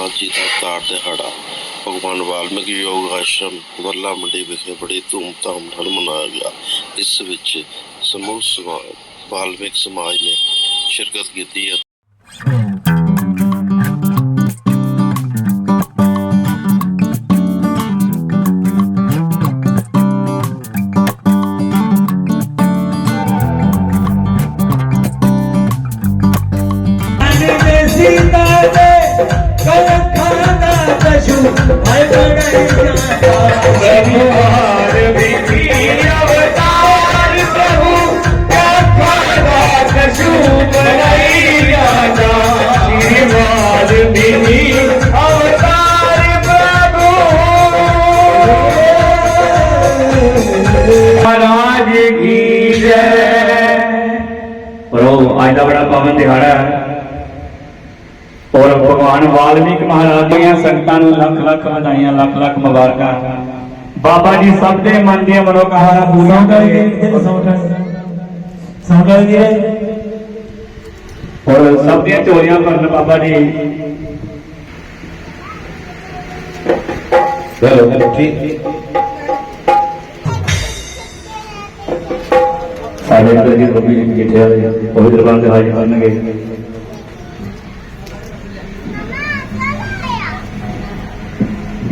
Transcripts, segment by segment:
ਨਾਥ ਜੀ ਦਾ ਅਵਤਾਰ ਦਿਹਾੜਾ, ਭਗਵਾਨ ਵਾਲਮੀਕੀ ਯੋਗ ਆਸ਼ਰਮ ਵਰਲਾ ਮੰਡੀ ਵਿਖੇ ਬੜੀ ਧੂਮਧਾਮ ਨਾਲ ਮਨਾਇਆ ਗਿਆ। ਇਸ ਵਿੱਚ ਸਮੂਹ ਸਮਾਜ ਵਾਲਮੀਕ ਸਮਾਜ ਨੇ ਸ਼ਿਰਕਤ ਕੀਤੀ ਔਰ ਭਗਵਾਨ ਵਾਲਮੀਕ ਮਹਾਰਾਜ ਦੀਆਂ ਸੰਗਤਾਂ ਨੂੰ ਲੱਖ ਲੱਖ ਵਧਾਈਆਂ ਲੱਖ ਲੱਖ ਮੁਬਾਰਕਾਂ। ਬਾਬਾ ਜੀ ਸਭ ਦੇ ਮਨ ਦੀਆਂ ਮਨੋਕਾਮਨਾ ਪੂਰੀਆਂ ਕਰੇ ਸੰਗਲ ਜੀ ਔਰ ਸਭ ਦੀਆਂ ਚੋਰੀਆਂ ਭਰਨ ਬਾਬਾ ਜੀ। ਚਲੋ ਠੀਕ। ਸਾਡੇ ਅੰਦਰ ਜੀ ਰੋਬੀ ਜੀ ਬੈਠੇ ਹੋਏ ਆ, ਉਹ ਵੀ ਦਰਬਾਰ ਦੇ ਹਾਜ਼ਰ ਕਰਨਗੇ।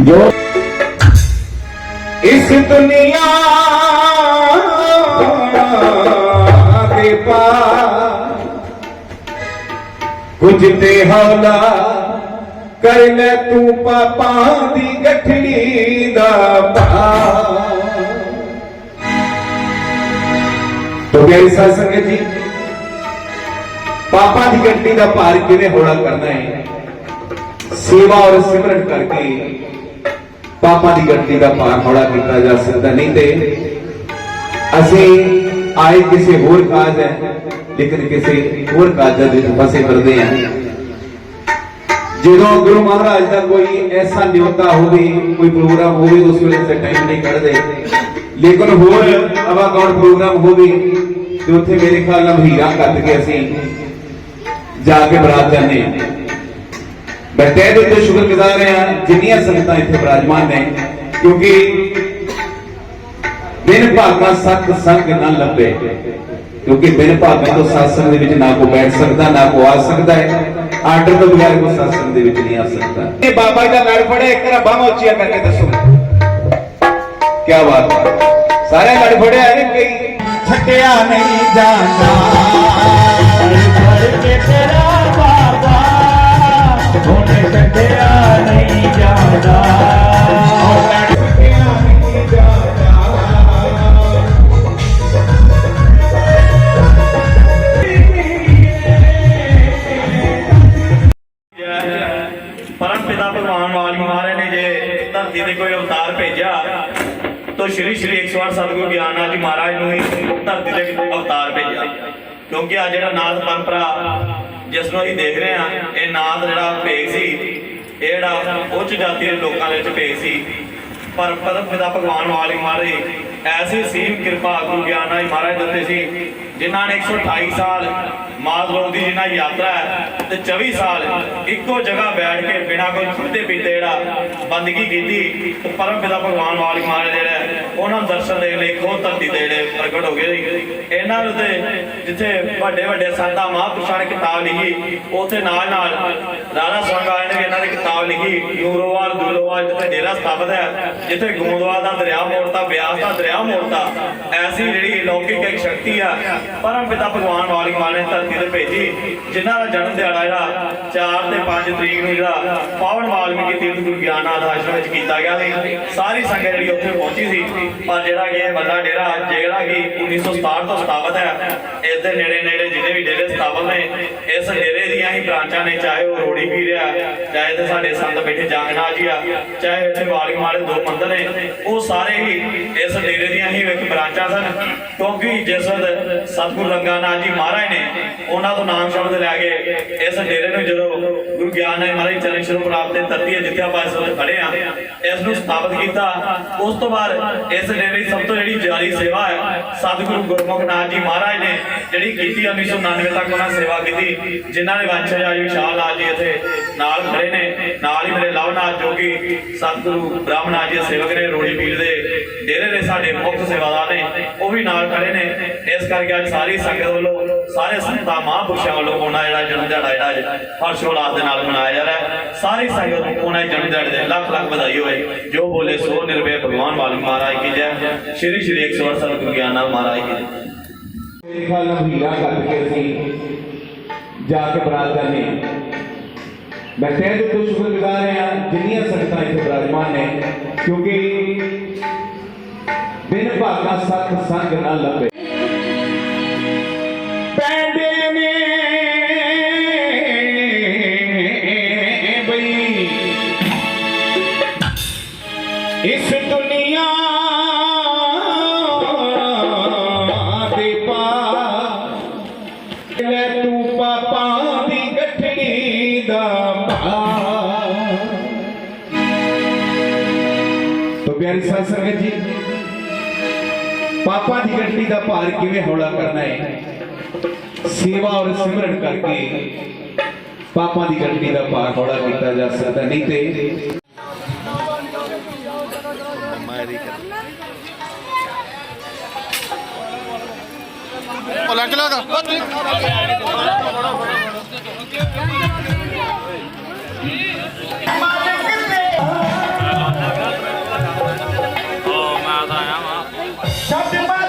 ਜੋ ਇਸ ਦੁਨੀਆ ਦੇ ਪਾਰ ਕੁਝ ਤੇ ਹੌਲਾ ਕਰ ਲੈ ਤੂੰ ਪਾਪਾਂ ਦੀ ਗਠੜੀ ਦਾ ਭਾਰ ਤੋ ਪਿਆਰੀ ਸਾਧ ਜੀ, ਪਾਪਾਂ ਦੀ ਗੱਡੀ ਦਾ ਭਾਰ ਕਿਵੇਂ ਹੌਲਾ ਕਰਨਾ ਹੈ? ਸੇਵਾ ਔਰ ਸਿਮਰਨ ਕਰਕੇ ਪਾਪਾਂ ਦੀ ਗੱਡੀ ਦਾ ਭਾਰ ਹੌਲਾ ਕੀਤਾ ਜਾ ਸਕਦਾ ਨਹੀਂ ਤੇ ਅਸੀਂ ਆਏ ਕਿਸੇ ਹੋਰ ਕਾਜ ਹੈ, ਲੇਕਿਨ ਕਿਸੇ ਹੋਰ ਕਾਜਾਂ ਦੇ ਵਿੱਚ ਫਸੇ ਫਿਰਦੇ ਹਾਂ। ਜਦੋਂ ਗੁਰੂ ਮਹਾਰਾਜ ਦਾ ਕੋਈ ਐਸਾ ਨਿਯੋਤਾ ਹੋਵੇ, ਕੋਈ ਪ੍ਰੋਗਰਾਮ ਹੋਵੇ, ਉਸ ਵੇਲੇ ਤੇ ਟਾਈਮ ਨਹੀਂ ਕੱਢਦੇ। ਲੇਕਿਨ ਹੋਰ ਅਵਾ ਕੌਣ ਪ੍ਰੋਗਰਾਮ ਹੋਵੇ, ਤੇ ਉੱਥੇ ਮੇਰੇ ਖਿਆਲ ਨਾਲ ਹੀਰਾ ਕੱਟ ਕੇ ਅਸੀਂ ਜਾ ਕੇ ਬਰਾਤ ਜਾਂਦੇ ਹਾਂ ਮੈਂ ਤਹਿ ਦਿਲ ਤੋਂ ਸ਼ੁਕਰਗੁਜ਼ਾਰ ਹਾਂ ਜਿੰਨੀਆਂ ਸੰਗਤਾਂ ਇੱਥੇ ਬਿਰਾਜਮਾਨ ਨੇ ਕਿਉਂਕਿ ਬਿਨ ਭਾਗਾ ਸਤ ਸੰਗ ਨਾ ਲੱਭੇ ਕਿਉਂਕਿ ਬਿਨ ਭਾਗਾ ਤੋਂ ਸਤਸੰਗ ਦੇ ਵਿੱਚ ਨਾ ਕੋ ਬੈਠ ਸਕਦਾ ਨਾ ਕੋ ਆ ਸਕਦਾ ਹੈ ਆਰਡਰ ਤੋਂ ਬਗੈਰ ਕੋ ਸਤਸੰਗ ਦੇ ਵਿੱਚ ਨਹੀਂ ਆ ਸਕਦਾ ਇਹ ਬਾਬਾ ਜੀ ਦਾ ਲੜ ਫੜਿਆ ਇੱਕ ਰ ਬਾਹਾਂ ਉੱਚੀਆਂ ਕਰਕੇ ਦੱਸੋ ਕੀ ਬਾਤ ਹੈ ਸਾਰੇ ਲੜ ਫੜਿਆ ਹੈ ਕਈ ਛੱਡਿਆ ਨਹੀਂ ਜਾਂਦਾ ਕੇ ਤੇਰਾ ਬਾਬਾ ਧਰਤੀ ਤੇ ਕੋਈ ਅਵਤਾਰ ਭੇਜਿਆ, ਤਾਂ ਸ਼੍ਰੀ ਸ਼੍ਰੀ 108 ਸਤਿਗੁਰੂ ਗਿਆਨਨਾਥ ਜੀ ਮਹਾਰਾਜ ਨੂੰ ਹੀ ਧਰਤੀ ਤੇ ਅਵਤਾਰ ਭੇਜਿਆ। ਕਿਉਂਕਿ ਆ ਜਿਹੜਾ ਨਾਥ ਪਰੰਪਰਾ ਜਿਸ ਨੂੰ ਅਸੀਂ ਦੇਖ ਰਹੇ ਹਾਂ, ਇਹ ਨਾਦ ਜਿਹੜਾ ਭੇਜ ਸੀ, ਇਹ ਜਿਹੜਾ ਉੱਚ ਜਾਤੀ ਦੇ ਲੋਕਾਂ ਦੇ ਵਿੱਚ ਭੇਜ ਸੀ। ਪਰ ਪਰਮ ਪਿਤਾ ਭਗਵਾਨ ਵਾਲੀ ਮਹਾਰਾਜ ਐਸੀ ਸੀਮ ਕਿਰਪਾ ਗੁਰੂ ਗਿਆਨਨਾਥ ਜੀ ਮਹਾਰਾਜ ਦਿੱਤੇ ਸੀ, ਜਿਨ੍ਹਾਂ ਨੇ 128 ਸਾਲ ਮਾਧਰੋਂ ਦੀ ਜਿਨ੍ਹਾਂ ਯਾਤਰਾ ਹੈ ਤੇ 24 ਸਾਲ ਇੱਕੋ ਜਗ੍ਹਾ ਬੈਠ ਕੇ ਬਿਨਾਂ ਕੋਈ ਖੁੱਦੇ ਪੀਤੇ ਜਿਹੜਾ ਬੰਦਗੀ ਕੀਤੀ ਤੇ ਪਰਮ ਪਿਤਾ ਭਗਵਾਨ ਵਾਲੀ ਮਹਾਰਾਜ ਜਿਹੜਾ ਉਹਨਾਂ ਦਰਸ਼ਨ ਦੇਣ ਲਈ ਖੁਦ ਧਰਤੀ ਤੇ ਜਿਹੜੇ ਪ੍ਰਗਟ ਹੋ ਗਏ ਸੀ। ਇਹਨਾਂ ਨੂੰ ਤੇ ਜਿੱਥੇ ਵੱਡੇ ਵੱਡੇ ਸੰਤਾਂ ਮਹਾਂਪੁਰਸ਼ਾਂ ਨੇ ਕਿਤਾਬ ਲਿਖੀ, ਉੱਥੇ ਨਾਲ ਨਾਲ ਰਾਧਾ ਸੰਗਾਲ ਨੇ ਇਹਨਾਂ ਦੀ ਕਿਤਾਬ ਲਿਖੀ ਨੂਰੋਵਾਲ ਦੁਲੋਵਾਲ ਜਿੱਥੇ ਡੇਰਾ ਸਥਾਪਿਤ ਹੈ, ਜਿੱਥੇ ਗੋਂਦਵਾਲ ਦਾ ਦਰਿਆ ਮੋੜਤਾ, ਬਿਆਸ ਦਾ ਦਰਿਆ ਮੋੜਤਾ, ਐਸੀ ਜਿਹੜੀ ਲੌਕਿਕ ਇੱਕ ਸ਼ਕਤੀ ਆ, ਪਰਮ ਪਿਤਾ ਭਗਵਾਨ ਵਾਲੀ ਮਾਂ ਧਰਤੀ ਤੇ ਭੇਜੀ, ਜਿਨ੍ਹਾਂ ਦਾ ਜਨਮ ਦਿਹਾੜਾ ਜਿਹੜਾ 4 ਤੇ 5 ਤਰੀਕ ਨੂੰ ਜਿਹੜਾ ਪਾਵਨ ਵਾਲਮੀਕੀ ਤੀਰਥ ਗੁਰੂ ਗਿਆਨਨਾਥ ਆਸ਼ਰਮ ਵਿੱਚ ਕੀਤਾ ਗਿਆ ਸੀ। ਸਾਰੀ ਸੰਗਤ ਜਿਹੜੀ ਉੱਥੇ ਪਹੁੰਚੀ ਸੀ, ਪਰ ਜਿਹੜਾ ਕਿ ਇਹ ਵੱਡਾ ਡੇਰਾ, ਜਿਹੜਾ ਕਿ 1967 ਤੋਂ ਸਥਾਪਿਤ ਹੈ ਇਸ ਦੇ ਨੇੜੇ ਨੇੜੇ ਜਿੰਨੇ ਵੀ ਡੇਰੇ ਸਥਾਪਿਤ ਨੇ, ਇਸ ਡੇਰੇ ਦੀਆਂ ਹੀ ਬ੍ਰਾਂਚਾਂ ਨੇ, ਚਾਹੇ ਉਹ ਰੋੜੀ ਪੀਰ ਆ, ਚਾਹੇ ਤੇ ਸਾਡੇ ਸੰਤ ਬੈਠੇ ਜੰਗਨਾਥ ਜੀ ਆ, ਚਾਹੇ ਇੱਥੇ ਵਾਲੀ ਮਾਲੇ ਦੋ ਮੰਦਰ ਨੇ, ਉਹ ਸਾਰੇ ਹੀ ਇਸ ਡੇਰੇ ਦੀਆਂ ਹੀ ਇੱਕ ਬ੍ਰਾਂਚਾਂ ਸਨ। ਕਿਉਂਕਿ ਜਿਸ ਵਕਤ ਰੰਗਾਨਾਥ ਜੀ ਮਹਾਰਾਜ ਨੇ ਉਹਨਾਂ ਤੋਂ ਨਾਮ ਸ਼ਬਦ ਲੈ ਕੇ ਇਸ ਡੇਰੇ ਨੂੰ ਜਦੋਂ ਗੁਰੂ ਗਿਆਨ ਨਾਥ ਮਹਾਰਾਜ ਚਰਨ ਸ਼ੁਰੂ ਪ੍ਰਾਪਤ ਤੇ ਧਰਤੀ ਹੈ ਜਿੱਥੇ ਆਪਾਂ ਇਸ ਵਕਤ ਖੜੇ ਆ ਇਸ ਨੂੰ ਸਥਾਪਿਤ ਕੀਤਾ, ਉਸ ਤੋਂ ਬਾਅਦ ਇਸ ਡੇਰੇ ਦੀ ਸਭ ਤੋਂ ਜਿਹੜੀ ਜਾਰੀ ਸੇਵਾ ਹੈ, ਸਤਿਗੁਰੂ ਗੁਰਮੁਖ ਨਾਥ ਜੀ ਮਹਾਰਾਜ ਨੇ ਜਿਹੜੀ ਕੀਤੀ 1999 ਤੱਕ ਉਹਨਾਂ ਸੇਵਾ ਕੀਤੀ, ਜਿਨ੍ਹਾਂ ਨੇ ਵੰਸ਼ਜ ਆ ਜੀ ਵਿਸ਼ਾਲ ਜੀ ਇੱਥੇ ਨਾਲ ਖੜੇ ਨੇ, ਨਾਲ ਹੀ ਮੇਰੇ ਲਵਨਾਥ ਜੋ ਕਿ ਸਤਿਗੁਰੂ ਬ੍ਰਹਮਨਾਥ ਜੀ ਸੇਵਕ ਨੇ ਰੋੜੀ ਪੀਰ ਦੇ ਡੇਰੇ ਦੇ ਸਾਡੇ ਮੁਕਤ ਸੇਵਾਦਾਰ ਨੇ, ਉਹ ਵੀ ਨਾਲ ਖੜੇ ਨੇ। ਇਸ ਕਰਕੇ ਅੱਜ ਸਾਰੀ ਸੰਗਤ ਵੱਲੋਂ, ਸਾਰੇ ਸੰਤਾਂ ਮਹਾਂਪੁਰਸ਼ਾਂ ਵੱਲੋਂ ਉਹਨਾਂ ਜਿਹੜਾ ਜਨਮ ਦਿਹਾੜਾ ਜਿਹੜਾ ਅੱਜ ਹਰਸ਼ ਉਲਾਸ ਦੇ ਨਾਲ ਮਨਾਇਆ ਜਾ ਰਿਹਾ ਹੈ। ਸਾਰੀ ਸੰਗਤ ਨੂੰ ਉਹਨਾਂ ਦੇ ਜਨਮ ਦਿਹਾੜੇ ਦੇ ਲੱਖ ਲੱਖ ਵਧਾਈ ਹੋਵੇ। ਜੋ ਬੋਲੇ ਸੋ ਨਿਰਭੈ ਭਗਵਾਨ ਵਾਲਮੀਕ ਮਹਾਰਾਜ ਕੀ ਜੈ। ਸ਼੍ਰੀ ਸ਼੍ਰੀ 108 ਸਤਿਗੁਰੂ ਗਿਆਨਨਾਥ ਮਹਾਰਾਜ ਕੀ ਜੈ। ਮੇਰੇ ਖਿਆਲ ਨਾਲ ਹੀਰਾ ਜਾ ਕੇ ਬਰਾਤ ਕਰਨੀ ਮੈਂ ਤਹਿ ਦਿਲ ਤੋਂ ਸ਼ੁਕਰਗੁਜ਼ਾਰ ਹਾਂ ਜਿੰਨੀਆਂ ਸੰਗਤਾਂ ਇੱਥੇ ਬਿਰਾਜਮਾਨ ਨੇ, ਕਿਉਂਕਿ ਦਿਨ ਭਾਗਾ ਸਤ ਸੰਗ ਨਾ ਲੱਭੇ। ਪਿਆਰੀ ਸਾਧ ਸੰਗਤ ਜੀ, ਪਾਪਾਂ ਦੀ ਗੱਡੀ ਦਾ ਭਾਰ ਕਿਵੇਂ ਹੌਲਾ ਕਰਨਾ ਹੈ? ਸੇਵਾ ਔਰ ਸਿਮਰਨ ਕਰਕੇ ਪਾਪਾਂ ਦੀ ਗੱਡੀ ਦਾ ਭਾਰ ਹੌਲਾ ਕੀਤਾ ਜਾ ਸਕਦਾ, ਨਹੀਂ ਤੇ ਛੱਡ ਮਾਲਕ Chama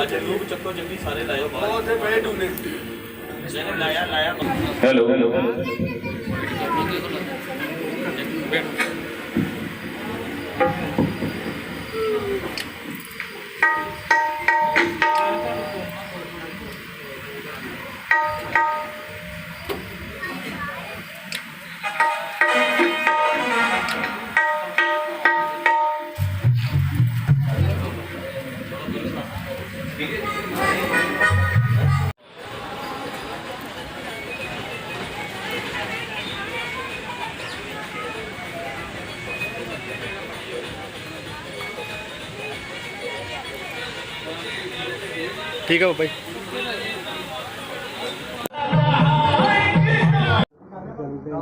ਅੱਜ ਲੋਕ ਚੱਕੋ ਜੱਗੀ ਸਾਰੇ ਲਾਇਓ ਬਾਹਰ ਉੱਥੇ ਬੜੇ ਡੂਨੇ ਲਾਇਆ ਲਾਇਆ ਹੈਲੋ ਠੀਕ ਹੈ ਬਾਬਾ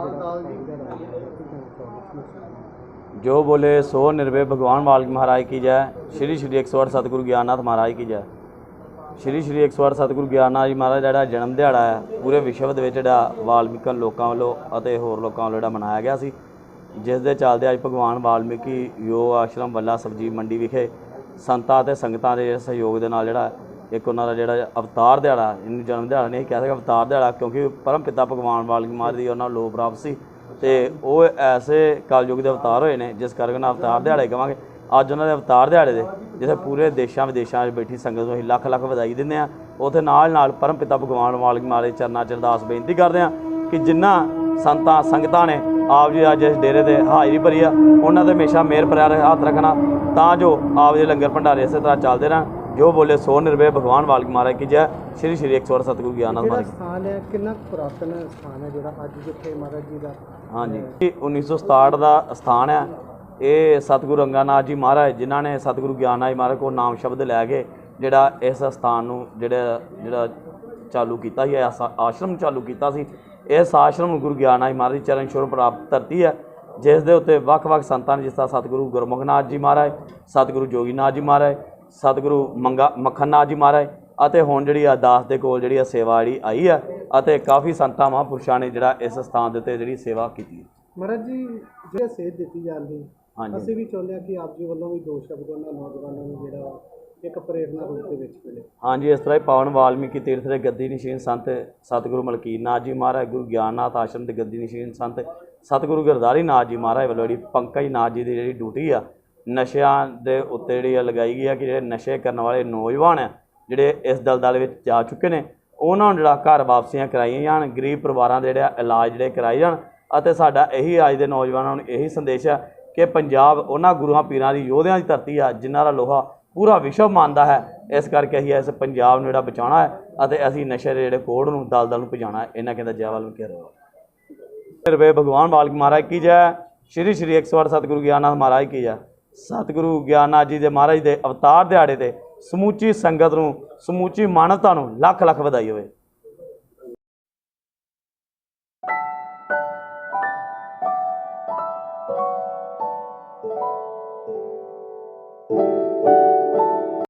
ਜੀ ਜੋ ਬੋਲੇ ਸੋ ਨਿਰਭੈ ਭਗਵਾਨ ਵਾਲਮੀਕ ਮਹਾਰਾਜ ਕੀ ਜੈ। ਸ਼੍ਰੀ ਸ਼੍ਰੀ 108 ਸਤਿਗੁਰੂ ਗਿਆਨਨਾਥ ਮਹਾਰਾਜ ਕੀ ਜੈ। ਸ਼੍ਰੀ ਸ਼੍ਰੀ 108 ਸਤਿਗੁਰੂ ਗਿਆਨਨਾਥ ਜੀ ਮਹਾਰਾਜ ਦਾ ਜਿਹੜਾ ਜਨਮ ਦਿਹਾੜਾ ਹੈ, ਪੂਰੇ ਵਿਸ਼ਵ ਦੇ ਵਿੱਚ ਜਿਹੜਾ ਵਾਲਮੀਕਨ ਲੋਕਾਂ ਵੱਲੋਂ ਅਤੇ ਹੋਰ ਲੋਕਾਂ ਵੱਲੋਂ ਜਿਹੜਾ ਮਨਾਇਆ ਗਿਆ ਸੀ, ਜਿਸ ਦੇ ਚੱਲਦੇ ਅੱਜ ਭਗਵਾਨ ਵਾਲਮੀਕੀ ਯੋਗ ਆਸ਼ਰਮ ਵੱਲਾ ਸਬਜੀ ਮੰਡੀ ਵਿਖੇ ਸੰਤਾਂ ਅਤੇ ਸੰਗਤਾਂ ਦੇ ਸਹਿਯੋਗ ਦੇ ਨਾਲ ਜਿਹੜਾ ਇੱਕ ਉਹਨਾਂ ਦਾ ਜਿਹੜਾ ਅਵਤਾਰ ਦਿਹਾੜਾ, ਇਹਨੂੰ ਜਨਮ ਦਿਹਾੜਾ ਨਹੀਂ ਕਹਿ ਸਕਦੇ ਅਵਤਾਰ ਦਿਹਾੜਾ, ਕਿਉਂਕਿ ਪਰਮ ਪਿਤਾ ਭਗਵਾਨ ਵਾਲਮੀਕ ਮਹਾਰਾਜ ਦੀ ਉਹਨਾਂ ਨੂੰ ਲੋ ਪ੍ਰਾਪਤ ਸੀ। ਤੇ ਉਹ ਐਸੇ ਕਲਯੁਗ ਦੇ ਅਵਤਾਰ ਹੋਏ ਨੇ, ਜਿਸ ਕਰਕੇ ਉਹਨਾਂ ਅਵਤਾਰ ਦਿਹਾੜੇ ਕਵਾਂਗੇ। ਅੱਜ ਉਹਨਾਂ ਦੇ ਅਵਤਾਰ ਦਿਹਾੜੇ ਦੇ, ਜਿੱਥੇ ਪੂਰੇ ਦੇਸ਼ਾਂ ਵਿਦੇਸ਼ਾਂ 'ਚ ਬੈਠੀ ਸੰਗਤ ਨੂੰ ਅਸੀਂ ਲੱਖ ਲੱਖ ਵਧਾਈ ਦਿੰਦੇ ਆ ਉਥੇ ਨਾਲ ਨਾਲ ਪਰਮ ਪਿਤਾ ਭਗਵਾਨ ਵਾਲਮੀਕ ਮਹਾਰਾਜ ਚਰਨਾਂ 'ਚ ਅਰਦਾਸ ਬੇਨਤੀ ਕਰਦੇ ਆ ਕਿ ਜਿਨ੍ਹਾਂ ਸੰਤਾਂ, ਸੰਗਤਾਂ ਨੇ ਆਪ ਜੀ ਅੱਜ ਇਸ ਡੇਰੇ ਤੇ ਹਾਜ਼ਰੀ ਭਰੀ ਆ, ਉਹਨਾਂ ਤੇ ਹਮੇਸ਼ਾ ਮਿਹਰ ਪਿਆਰ ਹੱਥ ਰੱਖਣਾ, ਤਾਂ ਜੋ ਆਪ ਦੇ ਲੰਗਰ ਭੰਡਾਰੇ ਇਸੇ ਤਰ੍ਹਾਂ ਚੱਲਦੇ ਰਹਿਣ। ਜੋ ਬੋਲੇ ਸੋ ਨਿਰਵੇ ਭਗਵਾਨ ਵਾਲਮੀਕ ਮਹਾਰਾਜ ਕੀ ਜੈ ਸ਼੍ਰੀ ਸ਼੍ਰੀ 108 ਸਤਿਗੁਰੂ ਗਿਆਨਨਾਥ ਜਿਹੜਾ ਮਹਾਰਾਜ। ਸਥਾਨ ਹੈ ਕਿੰਨਾ ਪੁਰਾਤਨ ਸਥਾਨ ਹੈ ਜਿਹੜਾ ਅੱਜ ਜਿੱਥੇ ਮਹਾਰਾਜ ਜੀ ਦਾ ਹਾਂਜੀ। ਇਹ 1967 ਦਾ ਸਥਾਨ ਹੈ। ਇਹ ਸਤਿਗੁਰੂ ਰੰਗਾਨਾਥ ਜੀ ਮਹਾਰਾਜ ਜਿਨ੍ਹਾਂ ਨੇ ਸਤਿਗੁਰੂ ਗਿਆਨਨਾਥ ਜੀ ਮਹਾਰਾਜ ਕੋਲ ਨਾਮ ਸ਼ਬਦ ਲੈ ਕੇ ਜਿਹੜਾ ਇਸ ਸਥਾਨ ਨੂੰ ਜਿਹੜਾ ਜਿਹੜਾ ਚਾਲੂ ਕੀਤਾ ਸੀ ਆਸ਼ਰਮ ਚਾਲੂ ਕੀਤਾ ਸੀ। ਇਸ ਆਸ਼ਰਮ ਨੂੰ ਗੁਰੂ ਗਿਆਨਨਾਥ ਜੀ ਮਹਾਰਾਜ ਦੀ ਚਰਨ ਛੋਹ ਪ੍ਰਾਪਤ ਧਰਤੀ ਹੈ। ਜਿਸ ਦੇ ਉੱਤੇ ਵੱਖ-ਵੱਖ ਸੰਤਾਂ ਨੇ ਜਿਸ ਤਰ੍ਹਾਂ ਸਤਿਗੁਰੂ ਗੁਰਮੁਖਨਾਥ ਜੀ ਮਹਾਰਾਜ ਸਤਿਗੁਰੂ ਜੋਗੀਨਾਥ ਜੀ ਮਹਾਰਾਜ ਸਤਿਗੁਰੂ ਮੰਗਾ ਮੱਖਣਨਾਥ ਜੀ ਮਹਾਰਾਜ ਅਤੇ ਹੁਣ ਜਿਹੜੀ ਆ ਦਾਸ ਦੇ ਕੋਲ ਜਿਹੜੀ ਆ ਸੇਵਾ ਜਿਹੜੀ ਆਈ ਹੈ ਅਤੇ ਕਾਫੀ ਸੰਤਾਂ ਮਹਾਂਪੁਰਸ਼ਾਂ ਨੇ ਜਿਹੜਾ ਇਸ ਸਥਾਨ ਦੇ ਉੱਤੇ ਜਿਹੜੀ ਸੇਵਾ ਕੀਤੀ ਮਹਾਰਾਜ ਜੀ ਜਿਹੜੇ ਸੇਧ ਦਿੱਤੀ ਜਾਂਦੀ। ਅਸੀਂ ਵੀ ਚਾਹੁੰਦੇ ਹਾਂ ਕਿ ਆਪ ਜੀ ਵੱਲੋਂ ਵੀ ਦੋ ਸ਼ਬਦ ਉਹਨਾਂ ਨੌਜਵਾਨਾਂ ਨੂੰ ਜਿਹੜਾ ਇੱਕ ਪ੍ਰੇਰਨਾ ਰੂਪ ਦੇ ਵਿੱਚ ਮਿਲੇ ਹਾਂਜੀ ਇਸ ਤਰ੍ਹਾਂ ਹੀ ਪਾਵਨ ਵਾਲਮੀਕੀ ਤੀਰਥ ਦੇ ਗੱਦੀ ਨਿਸ਼ੀਨ ਸੰਤ ਸਤਿਗੁਰੂ ਮਲਕੀਤ ਨਾਥ ਜੀ ਮਹਾਰਾਜ ਗੁਰੂ ਗਿਆਨਨਾਥ ਆਸ਼ਰਮ ਦੇ ਗੱਦੀ ਨਿਸ਼ੀਨ ਸੰਤ ਸਤਿਗੁਰੂ ਗੁਰਦਾਰੀ ਨਾਥ ਜੀ ਮਹਾਰਾਜ ਵੱਲੋਂ ਜਿਹੜੀ ਪੰਕਜ ਨਾਥ ਜੀ ਦੀ ਜਿਹੜੀ ਡਿਊਟੀ ਆ ਨਸ਼ਿਆਂ ਦੇ ਉੱਤੇ ਜਿਹੜੀ ਆ ਲਗਾਈ ਗਈ ਆ ਕਿ ਜਿਹੜੇ ਨਸ਼ੇ ਕਰਨ ਵਾਲੇ ਨੌਜਵਾਨ ਆ ਜਿਹੜੇ ਇਸ ਦਲਦਲ ਵਿੱਚ ਜਾ ਚੁੱਕੇ ਨੇ, ਉਹਨਾਂ ਨੂੰ ਜਿਹੜਾ ਘਰ ਵਾਪਸੀਆਂ ਕਰਾਈਆਂ ਜਾਣ, ਗਰੀਬ ਪਰਿਵਾਰਾਂ ਦੇ ਜਿਹੜਾ ਇਲਾਜ ਜਿਹੜੇ ਕਰਾਏ ਜਾਣ। ਅਤੇ ਸਾਡਾ ਇਹੀ ਅੱਜ ਦੇ ਨੌਜਵਾਨਾਂ ਨੂੰ ਇਹੀ ਸੰਦੇਸ਼ ਆ ਕਿ ਪੰਜਾਬ ਉਹਨਾਂ ਗੁਰੂਆਂ ਪੀਰਾਂ ਦੀ ਯੋਧਿਆਂ ਦੀ ਧਰਤੀ ਆ, ਜਿਨ੍ਹਾਂ ਦਾ ਲੋਹਾ ਪੂਰਾ ਵਿਸ਼ਵ ਮੰਨਦਾ ਹੈ। ਇਸ ਕਰਕੇ ਅਸੀਂ ਇਸ ਪੰਜਾਬ ਨੂੰ ਜਿਹੜਾ ਬਚਾਉਣਾ ਹੈ ਅਤੇ ਅਸੀਂ ਨਸ਼ੇ ਦੇ ਜਿਹੜੇ ਕੋੜ ਨੂੰ ਦਲਦਲ ਨੂੰ ਭਜਾਉਣਾ ਇਹਨਾਂ ਕਹਿੰਦਾ ਜੈਵਾਲ ਨੂੰ ਕਹਿ ਰਿਹਾ। ਰਵੇ ਭਗਵਾਨ ਵਾਲਕ ਮਹਾਰਾਜ ਕੀ ਜੈ? ਸ਼੍ਰੀ ਸ਼੍ਰੀ 108 ਸਤਿਗੁਰੂ ਗਿਆਨਨਾਥ ਮਹਾਰਾਜ ਕੀ ਜੈ? ਸਤਿਗੁਰੂ ਗਿਆਨਨਾਥ ਜੀ ਦੇ ਮਹਾਰਾਜ ਦੇ ਅਵਤਾਰ ਦਿਹਾੜੇ ਤੇ ਸਮੂਚੀ ਸੰਗਤ ਨੂੰ, ਸਮੂਚੀ ਮਾਨਵਤਾ ਨੂੰ ਲੱਖ ਲੱਖ ਵਧਾਈ ਹੋਵੇ।